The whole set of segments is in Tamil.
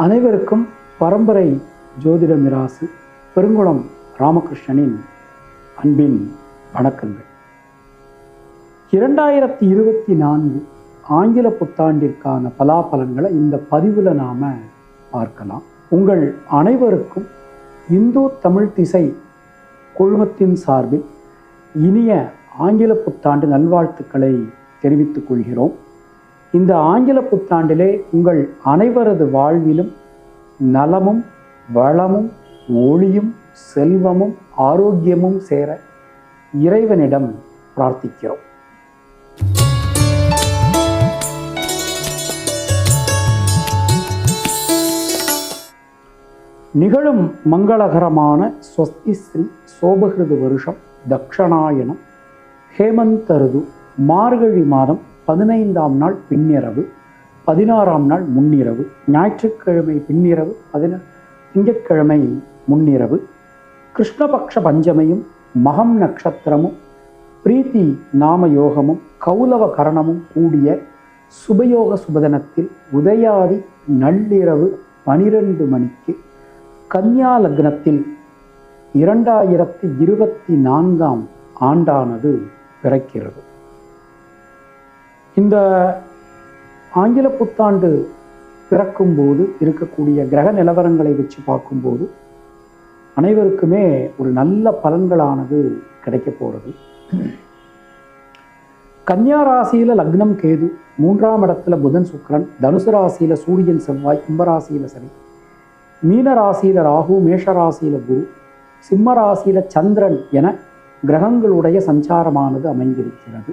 அனைவருக்கும் பரம்பரை ஜோதிட மிராசு பெருங்குளம் ராமகிருஷ்ணனின் அன்பின் வணக்கங்கள். இரண்டாயிரத்தி இருபத்தி நான்கு ஆங்கில புத்தாண்டிற்கான பலாபலன்களை இந்த பதிவில் நாம் பார்க்கலாம். உங்கள் அனைவருக்கும் இந்து தமிழ் திசை குழுமத்தின் சார்பில் இனிய ஆங்கில புத்தாண்டு நல்வாழ்த்துக்களை தெரிவித்துக் கொள்கிறோம். இந்த ஆங்கில புத்தாண்டிலே உங்கள் அனைவரது வாழ்விலும் நலமும் வளமும் ஒளியும் செல்வமும் ஆரோக்கியமும் சேர இறைவனிடம் பிரார்த்திக்கிறோம். நிகழும் மங்களகரமான ஸ்வஸ்தி ஸ்ரீ சோபகிருது வருஷம் தக்ஷணாயனம் ஹேமந்தருது மார்கழி மாதம் பதினைந்தாம் நாள் பின்னிரவு பதினாறாம் நாள் முன்னிரவு ஞாயிற்றுக்கிழமை பின்னிரவு பதின திங்கட்கிழமை முன்னிரவு கிருஷ்ணபக்ஷ பஞ்சமையும் மகம் நட்சத்திரமும் பிரீத்தி நாம யோகமும் கௌலவ கரணமும் கூடிய சுபயோக சுபதனத்தில் உதயாதி நள்ளிரவு பனிரெண்டு மணிக்கு கன்யா லக்னத்தில் இரண்டாயிரத்தி இருபத்தி நான்காம் ஆண்டானது பிறக்கிறது. இந்த ஆங்கில புத்தாண்டு பிறக்கும்போது இருக்கக்கூடிய கிரக நிலவரங்களை வச்சு பார்க்கும்போது அனைவருக்குமே ஒரு நல்ல பலன்களானது கிடைக்க போகிறது கன்னியா ராசியில லக்னம் கேது மூன்றாம் இடத்துல புதன் சுக்கிரன் தனுசு ராசியில் சூரியன் செவ்வாய் கும்பராசியில சனி மீன ராசியில் ராகு மேஷ ராசியில் குரு சிம்ம ராசியில் சந்திரன் என கிரகங்களுடைய சஞ்சாரமானது அமைந்திருக்கிறது.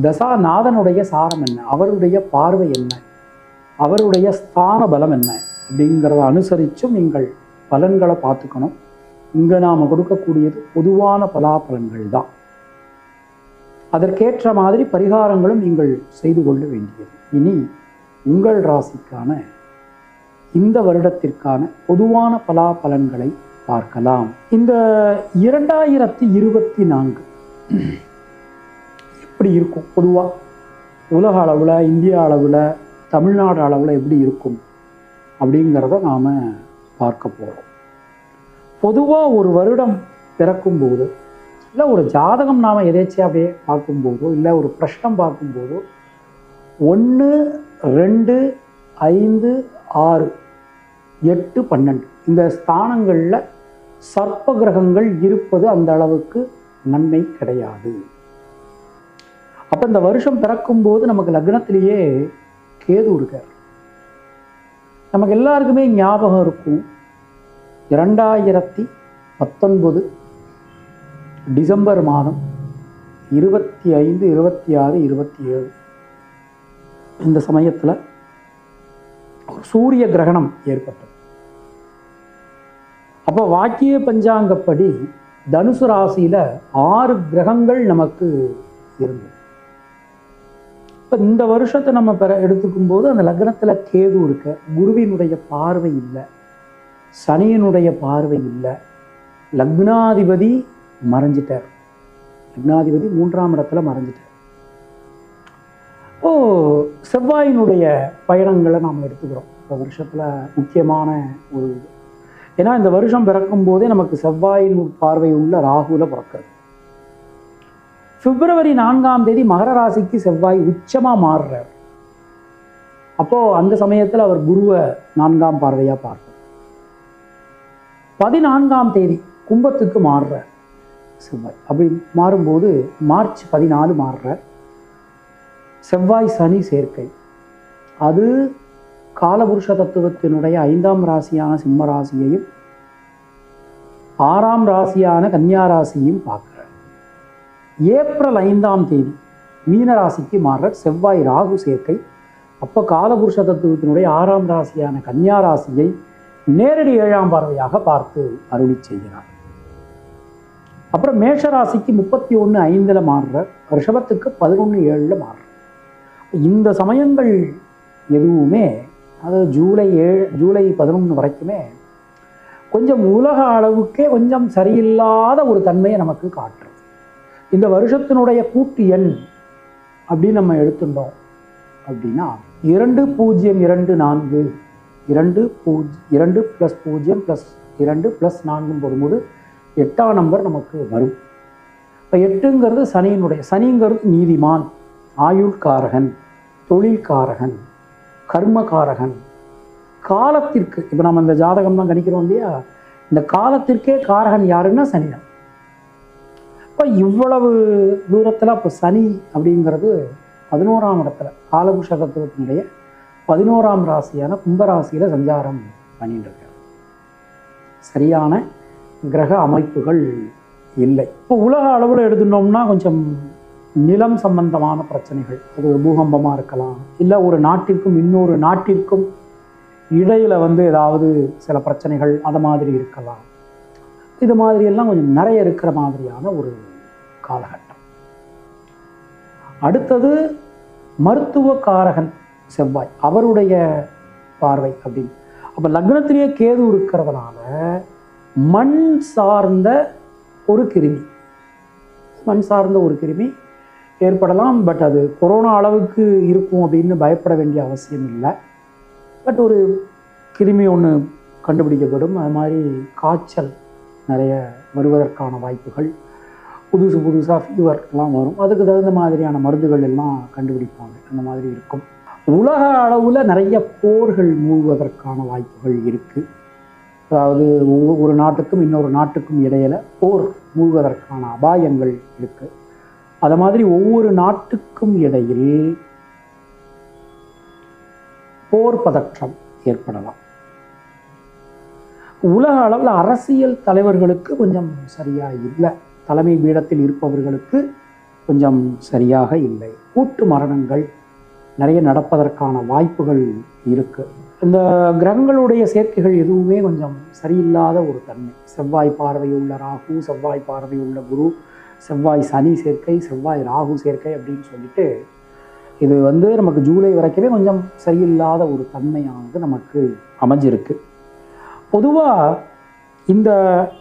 தசாநாதனுடைய சாரம் என்ன? அவருடைய பார்வை என்ன? அவருடைய ஸ்தான பலம் என்ன? அப்படிங்கிறத அனுசரித்தும் நீங்கள் பலன்களை பார்த்துக்கணும். இங்கே நாம் கொடுக்கக்கூடியது பொதுவான பலாபலன்கள் தான். அதற்கேற்ற மாதிரி பரிகாரங்களும் நீங்கள் செய்து கொள்ள வேண்டியது. இனி உங்கள் ராசிக்கான இந்த வருடத்திற்கான பொதுவான பலாபலன்களை பார்க்கலாம். இந்த இரண்டாயிரத்தி இருபத்தி நான்கு எப்படி இருக்கும்? பொதுவாக உலக அளவில் இந்திய அளவில் தமிழ்நாடு அளவில் எப்படி இருக்கும்? அப்படிங்கிறத நாம் பார்க்க போகிறோம் பொதுவாக ஒரு வருடம் பிறக்கும்போது இல்லை ஒரு ஜாதகம் நாம் எதேச்சியாக அப்படியே பார்க்கும்போதோ இல்லை ஒரு பிரஷ்னம் பார்க்கும்போதோ ஒன்று ரெண்டு ஐந்து ஆறு எட்டு பன்னெண்டு இந்த ஸ்தானங்களில் சர்ப்ப கிரகங்கள் இருப்பது அந்த அளவுக்கு நன்மை கிடையாது. அப்போ இந்த வருஷம் பிறக்கும்போது நமக்கு லக்னத்திலேயே கேது இருக்கார் நமக்கு எல்லாருக்குமே ஞாபகம் இருக்கும். இரண்டாயிரத்தி பத்தொன்பது டிசம்பர் மாதம் இருபத்தி ஐந்து இருபத்தி ஆறு இருபத்தி ஏழு இந்த சமயத்தில் ஒரு சூரிய கிரகணம் ஏற்பட்டது. அப்போ வாக்கிய பஞ்சாங்கப்படி தனுசு ராசியில் ஆறு கிரகங்கள் நமக்கு இருந்தது. இப்போ இந்த வருஷத்தை நம்ம பெற எடுத்துக்கும் போது அந்த லக்னத்தில் கேது இருக்க. குருவினுடைய பார்வை இல்லை. சனியினுடைய பார்வை இல்லை. லக்னாதிபதி மறைஞ்சிட்டார். லக்னாதிபதி மூன்றாம் இடத்துல மறைஞ்சிட்டார். ஓ செவ்வாயினுடைய பயணங்களை நாம் எடுத்துக்கிறோம். இந்த வருஷத்தில் முக்கியமான ஒரு இது. ஏன்னா இந்த வருஷம் பிறக்கும் போதே நமக்கு செவ்வாயின் பார்வை உள்ள ராகுல பிறக்கிறது. பிப்ரவரி நான்காம் தேதி மகர ராசிக்கு செவ்வாய் உச்சமாக மாறுறார். அப்போ அந்த சமயத்தில் அவர் குருவை நான்காம் பார்வையாக பார்ப்பார். பதினான்காம் தேதி கும்பத்துக்கு மாறுறார் செவ்வாய். அப்படி மாறும்போது மார்ச் பதினாலு மாறுறார். செவ்வாய் சனி சேர்க்கை. அது காலபுருஷ தத்துவத்தினுடைய ஐந்தாம் ராசியான சிம்ம ராசியையும் ஆறாம் ராசியான கன்னியா ராசியையும் பார்க்க ஏப்ரல் ஐந்தாம் தேதி மீனராசிக்கு மாறுற செவ்வாய் ராகு சேர்க்கை. அப்போ காலபுருஷ தத்துவத்தினுடைய ஆறாம் ராசியான கன்னியா ராசியை நேரடி ஏழாம் பார்வையாக பார்த்து அருளி செய்கிறார். அப்புறம் மேஷராசிக்கு முப்பத்தி ஒன்று ஐந்தில் மாறுற ரிஷபத்துக்கு பதினொன்று ஏழில் மாறுற இந்த சமயங்கள் எதுவுமே அதாவது ஜூலை ஏழு ஜூலை பதினொன்று வரைக்குமே கொஞ்சம் உலக அளவுக்கே கொஞ்சம் சரியில்லாத ஒரு தன்மையை நமக்கு காட்டுறது. இந்த வருஷத்தினுடைய கூட்டு எண் அப்படின்னு நம்ம எடுத்துட்டோம் அப்படின்னா இரண்டு பூஜ்ஜியம் இரண்டு நான்கு. இரண்டு பூஜ் இரண்டு ப்ளஸ் பூஜ்ஜியம் ப்ளஸ் இரண்டு ப்ளஸ் நான்கும் போடும்போது எட்டாம் நம்பர் நமக்கு வரும். இப்போ எட்டுங்கிறது சனியினுடைய சனிங்கிறது நீதிமான் ஆயுள்காரகன் தொழில்காரகன் கர்மகாரகன். காலத்திற்கு இப்போ நம்ம இந்த ஜாதகம்லாம் கணிக்கிறோம் இல்லையா? இந்த காலத்திற்கே காரகன் யாருன்னா சனிதான். இப்போ இவ்வளவு தூரத்தில் இப்போ சனி அப்படிங்கிறது பதினோராம் இடத்துல காலபுஷ தத்துவத்தினுடைய பதினோராம் ராசியான கும்பராசியில் சஞ்சாரம் பண்ணிட்டு சரியான கிரக அமைப்புகள் இல்லை. இப்போ உலக அளவில் எடுத்துட்டோம்னா கொஞ்சம் நிலம் சம்பந்தமான பிரச்சனைகள் அது பூகம்பமாக இருக்கலாம் இல்லை ஒரு நாட்டிற்கும் இன்னொரு நாட்டிற்கும் இடையில் வந்து ஏதாவது சில பிரச்சனைகள் அது மாதிரி இருக்கலாம். இது மாதிரியெல்லாம் கொஞ்சம் நிறைய இருக்கிற மாதிரியான ஒரு காலகட்டம். அடுத்தது மருத்துவ காரகன் செவ்வாய் அவருடைய பார்வை அப்படின்னு. அப்போ லக்னத்திலேயே கேது இருக்கிறதுனால மண் சார்ந்த ஒரு கிருமி மண் சார்ந்த ஒரு கிருமி ஏற்படலாம். பட் அது கொரோனா அளவுக்கு இருக்கும் அப்படின்னு பயப்பட வேண்டிய அவசியம் இல்லை. பட் ஒரு கிருமி ஒன்று கண்டுபிடிக்கப்படும். அது மாதிரி காய்ச்சல் நிறைய வருவதற்கான வாய்ப்புகள். புதுசு புதுசாக ஃபீவர்லாம் வரும். அதுக்கு தகுந்த மாதிரியான மருந்துகள் எல்லாம் கண்டுபிடிப்பாங்க. அந்த மாதிரி இருக்கும். உலக அளவில் நிறைய போர்கள் மூழ்வதற்கான வாய்ப்புகள் இருக்குது அதாவது ஒவ்வொரு ஒரு நாட்டுக்கும் இன்னொரு நாட்டுக்கும் இடையில் போர் மூழ்வதற்கான அபாயங்கள் இருக்குது அதை மாதிரி ஒவ்வொரு நாட்டுக்கும் இடையில் போர் பதற்றம் ஏற்படலாம். உலக அளவில் அரசியல் தலைவர்களுக்கு கொஞ்சம் சரியாக இல்லை. தலைமை பீடத்தில் இருப்பவர்களுக்கு கொஞ்சம் சரியாக இல்லை. கூட்டு மரணங்கள் நிறைய நடப்பதற்கான வாய்ப்புகள் இருக்குது இந்த கிரகங்களுடைய சேர்க்கைகள் எதுவுமே கொஞ்சம் சரியில்லாத ஒரு தன்மை. செவ்வாய் பார்வையுள்ள ராகு செவ்வாய் பார்வையுள்ள குரு செவ்வாய் சனி சேர்க்கை செவ்வாய் ராகு சேர்க்கை அப்படின்னு சொல்லிட்டு இது வந்து நமக்கு ஜூலை வரைக்குமே கொஞ்சம் சரியில்லாத ஒரு தன்மையானது நமக்கு அமைஞ்சிருக்கு. பொதுவாக இந்த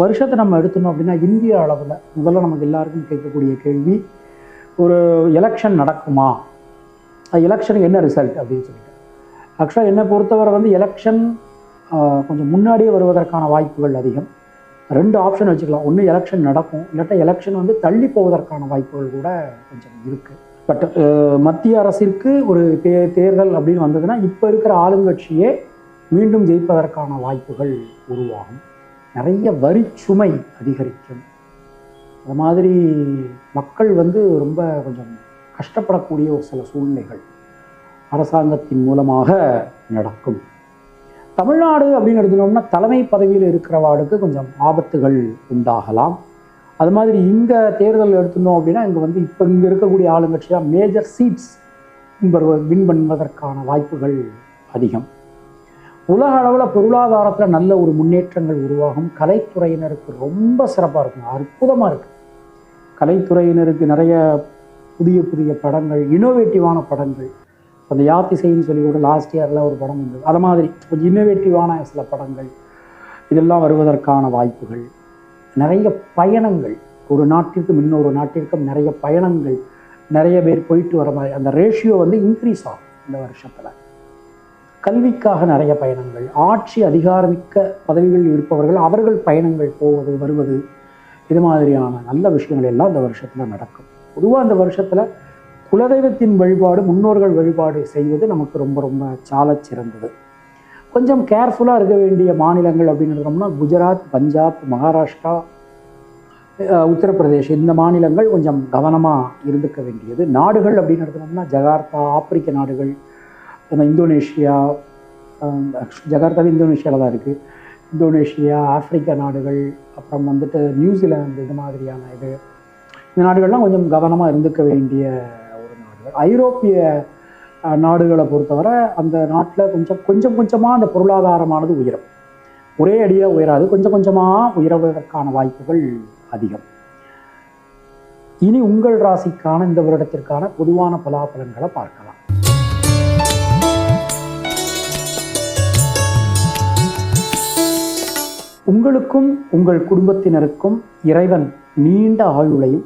வருஷத்தை நம்ம எடுத்தோம் அப்படின்னா இந்திய அளவில் முதல்ல நமக்கு எல்லாருக்கும் கேட்கக்கூடிய கேள்வி ஒரு எலெக்ஷன் நடக்குமா? எலெக்ஷனுக்கு என்ன ரிசல்ட் அப்படின்னு சொல்லிட்டு. ஆக்சுவலாக என்னை பொறுத்தவரை வந்து எலெக்ஷன் கொஞ்சம் முன்னாடியே வருவதற்கான வாய்ப்புகள் அதிகம். ரெண்டு ஆப்ஷன் வச்சுக்கலாம். ஒன்று எலெக்ஷன் நடக்கும். இல்லாட்டா எலெக்ஷன் வந்து தள்ளி போவதற்கான வாய்ப்புகள் கூட கொஞ்சம் இருக்குது பட் மத்திய அரசிற்கு ஒரு தே தேர்தல் அப்படின்னு வந்ததுன்னா இப்போ இருக்கிற ஆளுங்கட்சியே மீண்டும் ஜெயிப்பதற்கான வாய்ப்புகள் உருவாகும். நிறைய வரிச்சுமை அதிகரிக்கும். அது மாதிரி மக்கள் வந்து ரொம்ப கொஞ்சம் கஷ்டப்படக்கூடிய ஒரு சில சூழ்நிலைகள் அரசாங்கத்தின் மூலமாக நடக்கும். தமிழ்நாடு அப்படின்னு எடுத்துனோம்னா தலைமை பதவியில் இருக்கிறவாடுக்கு கொஞ்சம் ஆபத்துகள் உண்டாகலாம். அது மாதிரி இங்கே தேர்தல் எடுத்துனோம் அப்படின்னா இங்கே வந்து இப்போ இங்கே இருக்கக்கூடிய ஆளுங்கட்சியாக மேஜர் சீட்ஸ் வின் பண்ணுவதற்கான வாய்ப்புகள் அதிகம். உலக அளவில் பொருளாதாரத்தில் நல்ல ஒரு முன்னேற்றங்கள் உருவாகும். கலைத்துறையினருக்கு ரொம்ப சிறப்பாக இருக்கும். அற்புதமாக இருக்குது கலைத்துறையினருக்கு நிறைய புதிய புதிய படங்கள் இன்னோவேட்டிவான படங்கள். அந்த யாத்திசைன்னு சொல்லி கூட லாஸ்ட் இயரில் ஒரு படம் வந்தது. அது மாதிரி கொஞ்சம் இன்னோவேட்டிவான சில படங்கள். இதெல்லாம் வருவதற்கான வாய்ப்புகள். நிறைய பயணங்கள். ஒரு நாட்டிற்கும் இன்னொரு நாட்டிற்கும் நிறைய பயணங்கள். நிறைய பேர் போயிட்டு வர மாதிரி அந்த ரேஷியோ வந்து இன்க்ரீஸ் ஆகும் இந்த வருஷத்தில். கல்விக்காக நிறைய பயணங்கள் ஆட்சி அதிகாரமிக்க பதவிகளில் இருப்பவர்கள் அவர்கள் பயணங்கள் போவது வருவது இது மாதிரியான நல்ல விஷயங்கள் எல்லாம் இந்த வருஷத்தில் நடக்கும். பொதுவாக இந்த வருஷத்தில் குலதெய்வத்தின் வழிபாடு முன்னோர்கள் வழிபாடு செய்வது நமக்கு ரொம்ப ரொம்ப சால சிறந்தது. கொஞ்சம் கேர்ஃபுல்லாக இருக்க வேண்டிய மாநிலங்கள் அப்படின்னு எடுத்தோம்னா குஜராத் பஞ்சாப் மகாராஷ்டிரா உத்தரப்பிரதேஷ் இந்த மாநிலங்கள் கொஞ்சம் கவனமாக இருந்துக்க வேண்டியது. நாடுகள் அப்படின்னு எடுத்தோம்னா ஜகார்த்தா ஆப்பிரிக்க நாடுகள் நம்ம இந்தோனேஷியா ஜகார்த்தாவே இந்தோனேஷியாவில் தான் இருக்குது இந்தோனேஷியா ஆப்பிரிக்க நாடுகள் அப்புறம் வந்துட்டு நியூசிலாந்து இது மாதிரியான இது. இந்த நாடுகள்லாம் கொஞ்சம் கவனமாக இருந்துக்க வேண்டிய ஒரு நாடுகள். ஐரோப்பிய நாடுகளை பொறுத்தவரை அந்த நாட்டில் கொஞ்சம் கொஞ்சம் கொஞ்சமாக அந்த பொருளாதாரமானது உயரும். ஒரே அடியாக உயராது கொஞ்சம் கொஞ்சமாக உயர்வதற்கான வாய்ப்புகள் அதிகம். இனி உங்கள் ராசிக்கான இந்த வருடத்திற்கான பொதுவான பலாபலன்களை பார்க்கலாம். உங்களுக்கும் உங்கள் குடும்பத்தினருக்கும் இறைவன் நீண்ட ஆயுளையும்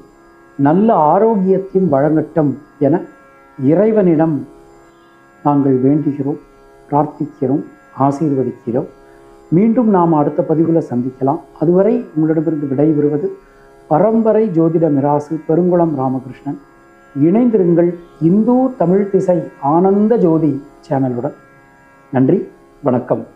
நல்ல ஆரோக்கியத்தையும் வழங்கட்டும் என இறைவனிடம் நாங்கள் வேண்டுகிறோம் பிரார்த்திக்கிறோம் ஆசீர்வதிக்கிறோம். மீண்டும் நாம் அடுத்த பதிவில் சந்திக்கலாம். அதுவரை உங்களிடமிருந்து விடைபெறுவது பரம்பரை ஜோதிட மிராசு பெருங்குளம் ராமகிருஷ்ணன். இணைந்திருங்கள் இந்து தமிழ் திசை ஆனந்த ஜோதி சேனலுடன். நன்றி வணக்கம்.